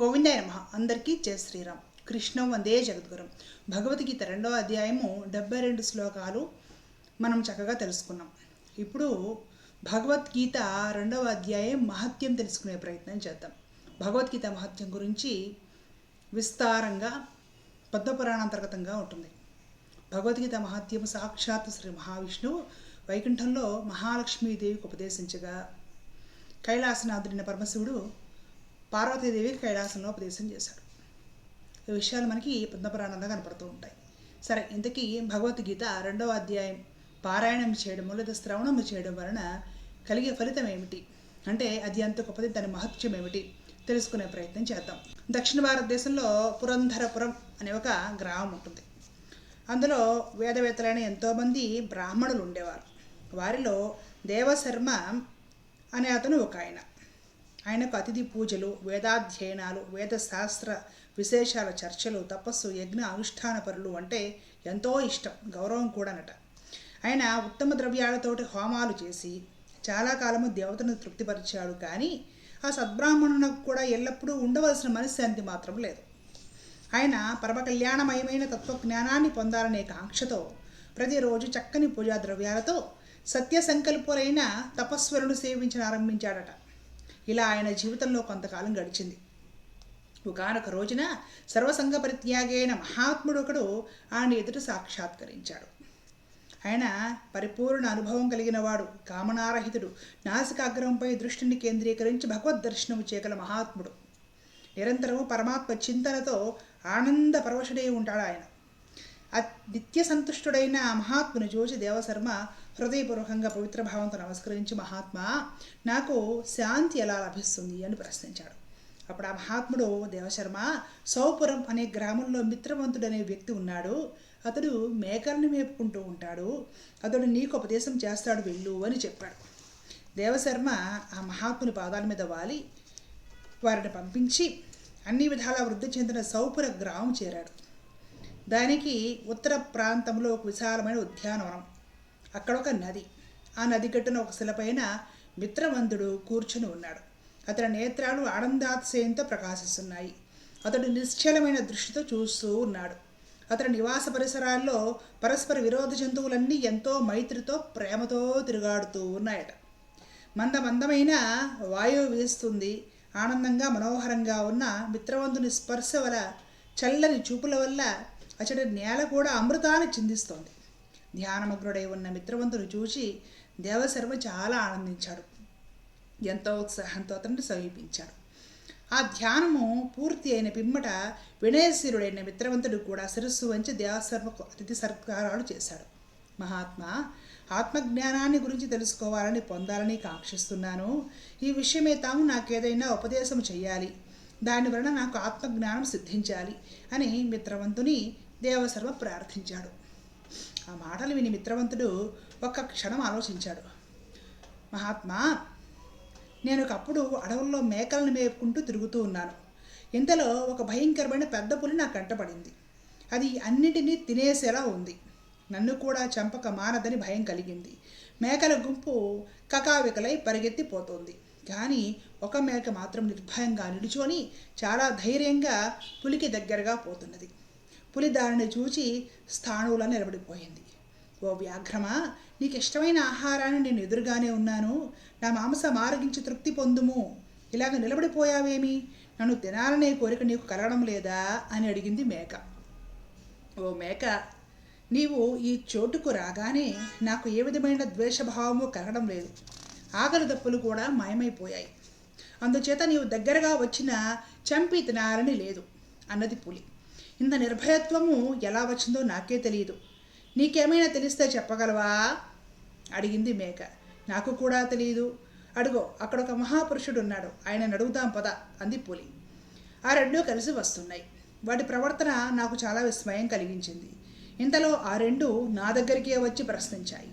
గోవిందాయ నమ. అందరికీ జయ శ్రీరామ్. కృష్ణం వందే జగద్గురం. భగవద్గీత రెండవ అధ్యాయము డెబ్బై రెండు శ్లోకాలు మనం చక్కగా తెలుసుకున్నాం. ఇప్పుడు భగవద్గీత రెండవ అధ్యాయం మహత్యం తెలుసుకునే ప్రయత్నం చేద్దాం. భగవద్గీత మహత్యం గురించి విస్తారంగా పద్మపురాణాంతర్గతంగా ఉంటుంది. భగవద్గీత మహత్యం సాక్షాత్ శ్రీ మహావిష్ణువు వైకుంఠంలో మహాలక్ష్మీదేవికి ఉపదేశించగా కైలాసనాథుడిన పరమశివుడు పార్వతీదేవి కైలాసంలో ఉపదేశం చేశాడు ఈ విషయాలు మనకి పద్మపురాణంలో కనపడుతూ ఉంటాయి. సరే ఇంతకీ భగవద్గీత రెండవ అధ్యాయం పారాయణం చేయడం లేదా శ్రవణము చేయడం వలన కలిగే ఫలితం ఏమిటి? అంటే అది ఎంత గొప్పది దాని మహత్యం ఏమిటి? తెలుసుకునే ప్రయత్నం చేద్దాం. దక్షిణ భారతదేశంలో పురంధరపురం అనే ఒక గ్రామం ఉంటుంది. అందులో వేదవేత్తలైన ఎంతోమంది బ్రాహ్మణులు ఉండేవారు. వారిలో దేవశర్మ అనే అతను ఒక ఆయన. ఆయనకు అతిథి పూజలు వేదాధ్యయనాలు వేదశాస్త్ర విశేషాల చర్చలు తపస్సు యజ్ఞ అనుష్ఠాన పరులు అంటే ఎంతో ఇష్టం గౌరవం కూడానట. ఆయన ఉత్తమ ద్రవ్యాలతోటి హోమాలు చేసి చాలా కాలము దేవతను తృప్తిపరిచాడు కానీ ఆ సద్బ్రాహ్మణునకు కూడా ఎల్లప్పుడూ ఉండవలసిన మనశ్శాంతి మాత్రం లేదు. ఆయన పరమ కళ్యాణమయమైన తత్వజ్ఞానాన్ని పొందాలనే కాంక్షతో ప్రతిరోజు చక్కని పూజా ద్రవ్యాలతో సత్య సంకల్పులైన తపస్వరులు సేవించిన ఆరంభించాడట. ఇలా ఆయన జీవితంలో కొంతకాలం గడిచింది. ఒకనొక రోజున సర్వసంగ పరిత్యాగైన మహాత్ముడు ఒకడు ఆయన ఎదుట సాక్షాత్కరించాడు. ఆయన పరిపూర్ణ అనుభవం కలిగినవాడు కామనారహితుడు నాసికాగ్రంపై దృష్టిని కేంద్రీకరించి భగవద్ దర్శనము చేయగల మహాత్ముడు. నిరంతరము పరమాత్మ చింతనతో ఆనంద పరవశుడై ఉంటాడు ఆయన. నిత్య సంతుష్టుడైన ఆ మహాత్ముని చూసి దేవశర్మ హృదయపూర్వకంగా పవిత్ర భావంతో నమస్కరించి మహాత్మా నాకు శాంతి ఎలా లభిస్తుంది అని ప్రశ్నించాడు. అప్పుడు ఆ మహాత్ముడు దేవశర్మ సౌపురం అనే గ్రామంలో మిత్రవంతుడు అనే వ్యక్తి ఉన్నాడు. అతడు మేకలను మేపుకుంటూ ఉంటాడు. అతడు నీకు ఉపదేశం చేస్తాడు వెళ్ళు అని చెప్పాడు. దేవశర్మ ఆ మహాత్ముని పాదాల మీద వాలి వారిని పంపించి అన్ని విధాల వృద్ధి చెందిన సౌపుర గ్రామం చేరాడు. దానికి ఉత్తర ప్రాంతంలో ఒక విశాలమైన ఉద్యానవనం అక్కడ ఒక నది. ఆ నది గట్టున ఒక శిలపైన మిత్రవంతుడు కూర్చుని ఉన్నాడు. అతని నేత్రాలు ఆనందాత్సేయంతో ప్రకాశిస్తున్నాయి. అతడు నిశ్చలమైన దృష్టితో చూస్తూ ఉన్నాడు. అతని నివాస పరిసరాల్లో పరస్పర విరోధ జంతువులన్నీ ఎంతో మైత్రితో ప్రేమతో తిరుగాడుతూ ఉన్నాయట. మందమందమైన వాయువు వీస్తుంది. ఆనందంగా మనోహరంగా ఉన్న మిత్రవంతుని స్పర్శ వల్ల చల్లని చూపుల వల్ల అతడి నేల కూడా అమృతాన్ని చిందిస్తోంది. ధ్యానమగ్నుడై ఉన్న మిత్రవంతుని చూసి దేవశర్మ చాలా ఆనందించాడు. ఎంతో ఉత్సాహంతో అతన్ని సమీపించాడు. ఆ ధ్యానము పూర్తి అయిన పిమ్మట వినయశీరుడైన మిత్రవంతుడు కూడా శిరస్సు వంచి దేవశర్మకు అతిథి సత్కారాలు చేశాడు. మహాత్మా ఆత్మజ్ఞానాన్ని గురించి తెలుసుకోవాలని పొందాలని కాంక్షిస్తున్నాను ఈ విషయమే తాము నాకేదైనా ఉపదేశం చేయాలి దాని వలన నాకు ఆత్మజ్ఞానం సిద్ధించాలి అని మిత్రవంతుని దేవశర్మ ప్రార్థించాడు. ఆ మాటలు విని మిత్రవంతుడు ఒక్క క్షణం ఆలోచించాడు. మహాత్మా నేను ఒకప్పుడు అడవుల్లో మేకలను మేపుకుంటూ తిరుగుతూ ఉన్నాను. ఇంతలో ఒక భయంకరమైన పెద్ద పులి నాకు కంటపడింది అది అన్నిటినీ తినేసేలా ఉంది. నన్ను కూడా చంపక మానదని భయం కలిగింది. మేకల గుంపు కకావికలై పరిగెత్తిపోతోంది కానీ ఒక మేక మాత్రం నిర్భయంగా నిలుచొని చాలా ధైర్యంగా పులికి దగ్గరగా పోతున్నది. పులి దారిని చూచి స్థాణువులా నిలబడిపోయింది. ఓ వ్యాఘ్రమా నీకు ఇష్టమైన ఆహారాన్ని నేను ఎదురుగానే ఉన్నాను. నా మాంసం ఆరగించి తృప్తి పొందుము. ఇలాగ నిలబడిపోయావేమి? నన్ను తినాలనే కోరిక నీకు కలగడం లేదా? అని అడిగింది మేక. ఓ మేక నీవు ఈ చోటుకు రాగానే నాకు ఏ విధమైన ద్వేషభావము కలగడం లేదు. ఆకలి దప్పులు కూడా మాయమైపోయాయి. అందుచేత నీవు దగ్గరగా వచ్చిన చంపి తినాలని లేదు అన్నది పులి. ఇంత నిర్భయత్వము ఎలా వచ్చిందో నాకే తెలియదు. నీకేమైనా తెలిస్తే చెప్పగలవా? అడిగింది మేక. నాకు కూడా తెలియదు. అడుగో అక్కడ ఒక మహాపురుషుడు ఉన్నాడు ఆయన అడుగుదాం పద అంది పులి. ఆ రెండూ కలిసి వస్తున్నాయి. వాటి ప్రవర్తన నాకు చాలా విస్మయం కలిగించింది. ఇంతలో ఆ రెండు నా దగ్గరికే వచ్చి ప్రశ్నించాయి.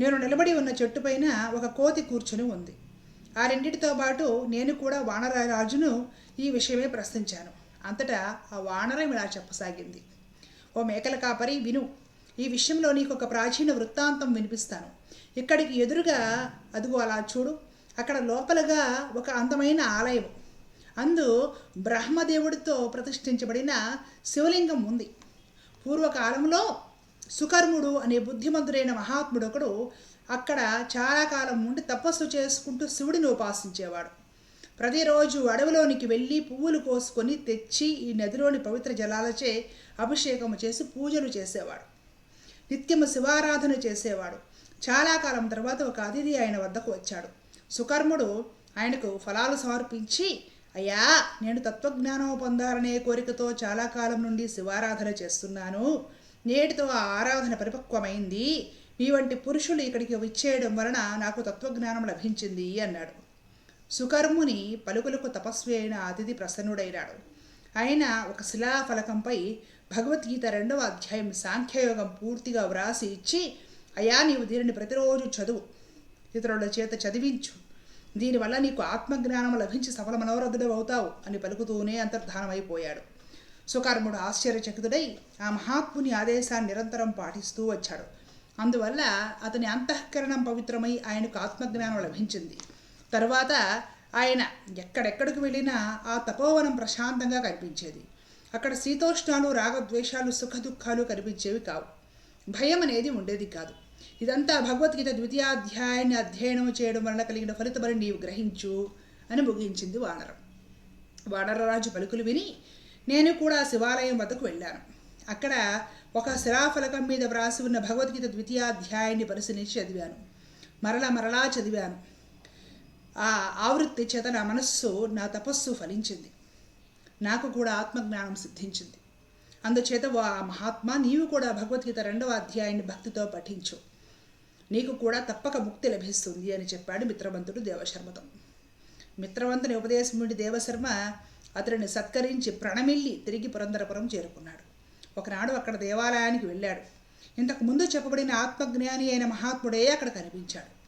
నేను నిలబడి ఉన్న చెట్టుపైన ఒక కోతి కూర్చుని ఉంది. ఆ రెండిటితో పాటు నేను కూడా వానరరాజును ఈ విషయమే ప్రశ్నించాను. అంతటా ఆ వానరం ఇలా చెప్పసాగింది. ఓ మేకల కాపరి విను. ఈ విషయంలో నీకు ఒక ప్రాచీన వృత్తాంతం వినిపిస్తాను. ఇక్కడికి ఎదురుగా అదుగు అలా చూడు అక్కడ లోపలగా ఒక అందమైన ఆలయం. అందు బ్రహ్మదేవుడితో ప్రతిష్ఠించబడిన శివలింగం ఉంది. పూర్వకాలంలో సుకర్ముడు అనే బుద్ధిమంతుడైన మహాత్ముడు ఒకడు అక్కడ చాలా కాలం ఉండి తపస్సు చేసుకుంటూ శివుడిని ఉపాసించేవాడు. ప్రతిరోజు అడవిలోనికి వెళ్ళి పువ్వులు కోసుకొని తెచ్చి ఈ నదిలోని పవిత్ర జలాలచే అభిషేకం చేసి పూజలు చేసేవాడు. నిత్యము శివారాధన చేసేవాడు. చాలా కాలం తర్వాత ఒక అతిథి ఆయన వద్దకు వచ్చాడు. సుకర్ముడు ఆయనకు ఫలాలు సమర్పించి అయ్యా నేను తత్వజ్ఞానం పొందాలనే కోరికతో చాలా కాలం నుండి శివారాధన చేస్తున్నాను. నేటితో ఆ ఆరాధన పరిపక్వమైంది. మీ వంటి పురుషులు ఇక్కడికి వచ్చేయడం వలన నాకు తత్వజ్ఞానం లభించింది అన్నాడు. సుకర్ముని పలుకులకు తపస్వి అయిన అతిథి ప్రసన్నుడైనాడు. ఆయన ఒక శిలాఫలకంపై భగవద్గీత రెండవ అధ్యాయం సాంఖ్యయోగం పూర్తిగా వ్రాసి ఇచ్చి అయా నీవు దీనిని ప్రతిరోజు చదువు. ఇతరుల చేత చదివించు. దీనివల్ల నీకు ఆత్మజ్ఞానం లభించి సఫల మనోరథుడు అవుతావు అని పలుకుతూనే అంతర్ధానమైపోయాడు. సుకర్ముడు ఆశ్చర్యచకితుడై ఆ మహాత్ముని ఆదేశాన్ని నిరంతరం పాటిస్తూ వచ్చాడు. అందువల్ల అతని అంతఃకరణం పవిత్రమై ఆయనకు ఆత్మజ్ఞానం లభించింది. తరువాత ఆయన ఎక్కడెక్కడికి వెళ్ళినా ఆ తపోవనం ప్రశాంతంగా కనిపించేది. అక్కడ శీతోష్ణాలు రాగద్వేషాలు సుఖ దుఃఖాలు కనిపించేవి కావు. భయం అనేది ఉండేది కాదు. ఇదంతా భగవద్గీత ద్వితీయాధ్యాయాన్ని అధ్యయనం చేయడం వలన కలిగిన ఫలితమని నీవు గ్రహించు అని ముగించింది వానరం. వానరరాజు పలుకులు విని నేను కూడా శివాలయం వద్దకు వెళ్ళాను. అక్కడ ఒక శిలాఫలకం మీద వ్రాసి ఉన్న భగవద్గీత ద్వితీయాధ్యాయాన్ని పరిశీలించి చదివాను. మరలా మరలా చదివాను. ఆ ఆవృత్తి చేత నా మనస్సు నా తపస్సు ఫలించింది. నాకు కూడా ఆత్మజ్ఞానం సిద్ధించింది. అందుచేత వా మహాత్మా నీవు కూడా భగవద్గీత రెండవ అధ్యాయాన్ని భక్తితో పఠించు. నీకు కూడా తప్పక ముక్తి లభిస్తుంది అని చెప్పాడు మిత్రవంతుడు దేవశర్మతో. మిత్రవంతుని ఉపదేశముడి దేవశర్మ అతడిని సత్కరించి ప్రణమిల్లి తిరిగి పురంధరపురం చేరుకున్నాడు. ఒకనాడు అక్కడ దేవాలయానికి వెళ్ళాడు. ఇంతకు ముందు చెప్పబడిన ఆత్మజ్ఞాని అయిన మహాత్ముడే అక్కడ కనిపించాడు.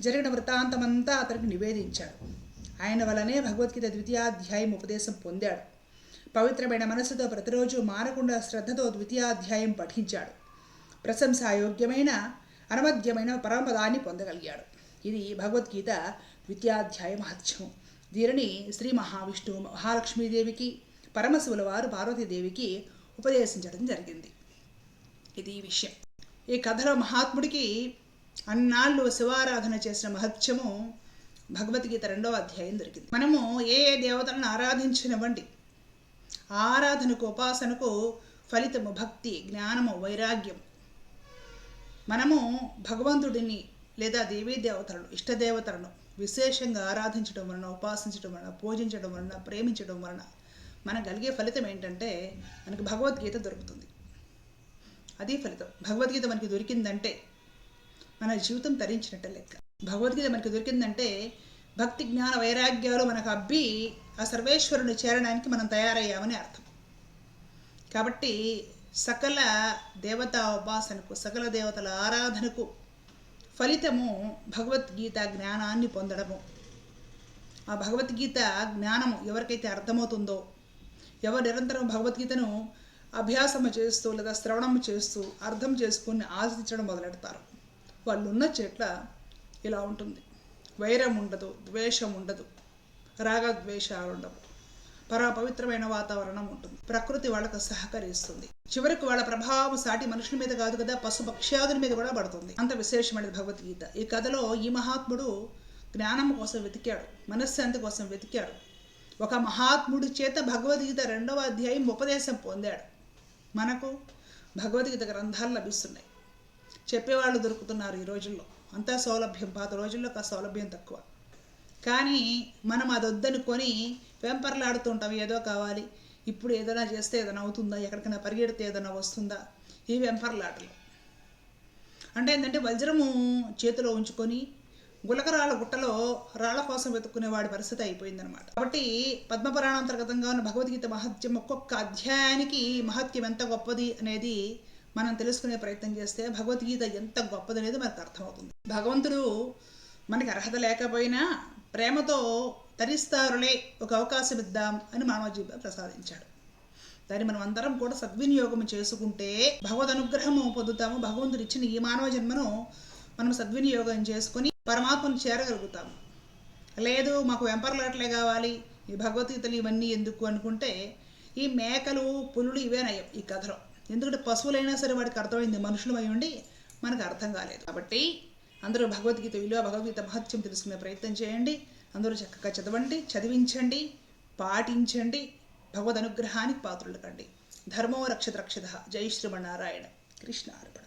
జరిగిన వృత్తాంతమంతా అతనికి నివేదించాడు. ఆయన వలనే భగవద్గీత ద్వితీయాధ్యాయం ఉపదేశం పొందాడు. పవిత్రమైన మనసుతో ప్రతిరోజు మారకుండా శ్రద్ధతో ద్వితీయాధ్యాయం పఠించాడు. ప్రశంసాయోగ్యమైన అనవద్యమైన పరమపదాన్ని పొందగలిగాడు. ఇది భగవద్గీత ద్వితీయాధ్యాయ మహత్యం. దీనిని శ్రీ మహావిష్ణువు మహాలక్ష్మీదేవికి పరమశివుల వారు పార్వతీదేవికి ఉపదేశించడం జరిగింది. ఇది విషయం. ఈ కథలో మహాత్ముడికి అన్నాళ్ళు శివారాధన చేసిన మహత్యము భగవద్గీత రెండవ అధ్యాయం దొరికింది. మనము ఏ ఏ దేవతలను ఆరాధించినవ్వండి. ఆరాధనకు ఉపాసనకు ఫలితము భక్తి జ్ఞానము వైరాగ్యం. మనము భగవంతుడిని లేదా దేవీ దేవతలను ఇష్టదేవతలను విశేషంగా ఆరాధించడం వలన ఉపాసించడం వలన పూజించడం వలన ప్రేమించడం వలన మనకు కలిగే ఫలితం ఏంటంటే మనకు భగవద్గీత దొరుకుతుంది. అది ఫలితం. భగవద్గీత మనకి దొరికిందంటే మన జీవితం తరించినట్టు లెక్క. భగవద్గీత మనకి దొరికిందంటే భక్తి జ్ఞాన వైరాగ్యాలు మనకు అబ్బి ఆ సర్వేశ్వరుని చేరడానికి మనం తయారయ్యామని అర్థం. కాబట్టి సకల దేవతా ఉపాసనకు సకల దేవతల ఆరాధనకు ఫలితము భగవద్గీత జ్ఞానాన్ని పొందడము. ఆ భగవద్గీత జ్ఞానము ఎవరికైతే అర్థమవుతుందో ఎవరు నిరంతరం భగవద్గీతను అభ్యాసము చేస్తూ లేదా శ్రవణము చేస్తూ అర్థం చేసుకుని ఆశించడం మొదలెడతారు. వాళ్ళున్న చెట్ల ఇలా ఉంటుంది. వైరం ఉండదు ద్వేషం ఉండదు రాగద్వేషాలు ఉండవు. పరాపవిత్రమైన వాతావరణం ఉంటుంది. ప్రకృతి వాళ్ళకు సహకరిస్తుంది. చివరికి వాళ్ళ ప్రభావం సాటి మనుషుల మీద కాదు కదా పశు పక్ష్యాదుల మీద కూడా పడుతుంది. అంత విశేషమైనది భగవద్గీత. ఈ కథలో ఈ మహాత్ముడు జ్ఞానం కోసం వెతికాడు మనశ్శాంతి కోసం వెతికాడు. ఒక మహాత్ముడి చేత భగవద్గీత రెండవ అధ్యాయం ఉపదేశం పొందాడు. మనకు భగవద్గీత గ్రంథాలు లభిస్తున్నాయి. చెప్పేవాళ్ళు దొరుకుతున్నారు ఈ రోజుల్లో. అంతా సౌలభ్యం పాత రోజుల్లో ఆ సౌలభ్యం తక్కువ. కానీ మనం అది వద్దనుకొని వెంపర్లాడుతుంటాం ఏదో కావాలి. ఇప్పుడు ఏదైనా చేస్తే ఏదైనా అవుతుందా? ఎక్కడికైనా పరిగెడితే ఏదైనా వస్తుందా? ఈ వెంపర్లాటలు అంటే ఏంటంటే వజ్రము చేతిలో ఉంచుకొని గులకరాళ్ళ గుట్టలో రాళ్ళ కోసం వెతుక్కునే వాడి పరిస్థితి అయిపోయిందనమాట కాబట్టి పద్మపురాణాంతర్గతంగా ఉన్న భగవద్గీత మహత్యం ఒక్కొక్క అధ్యాయానికి మహత్యం ఎంత గొప్పది అనేది మనం తెలుసుకునే ప్రయత్నం చేస్తే భగవద్గీత ఎంత గొప్పది అనేది మనకు అర్థమవుతుంది. భగవంతుడు మనకి అర్హత లేకపోయినా ప్రేమతో తరిస్తారులే ఒక అవకాశం ఇద్దాం అని మానవ జీవితం ప్రసాదించాడు. దాన్ని మనం అందరం కూడా సద్వినియోగం చేసుకుంటే భగవద్ అనుగ్రహము పొందుతాము భగవంతుడు ఇచ్చిన ఈ మానవ జన్మను మనం సద్వినియోగం చేసుకొని పరమాత్మను చేరగలుగుతాము. లేదు మాకు వెంపర్లాట్లే కావాలి ఈ భగవద్గీతలు ఇవన్నీ ఎందుకు అనుకుంటే ఈ మేకలు పులులు ఇవే నయం ఈ కథలో. ఎందుకంటే పశువులైనా సరే వాడికి అర్థమైంది మనుషులు ఉండి మనకు అర్థం కాలేదు. కాబట్టి అందరూ భగవద్గీత విలువ భగవద్గీత మహత్యం తెలుసుకునే ప్రయత్నం చేయండి. అందరూ చక్కగా చదవండి చదివించండి పాటించండి భగవద్ అనుగ్రహానికి పాత్రలు కండి. ధర్మో రక్షత రక్షత. జై శ్రీమన్నారాయణ. కృష్ణ అర్పణ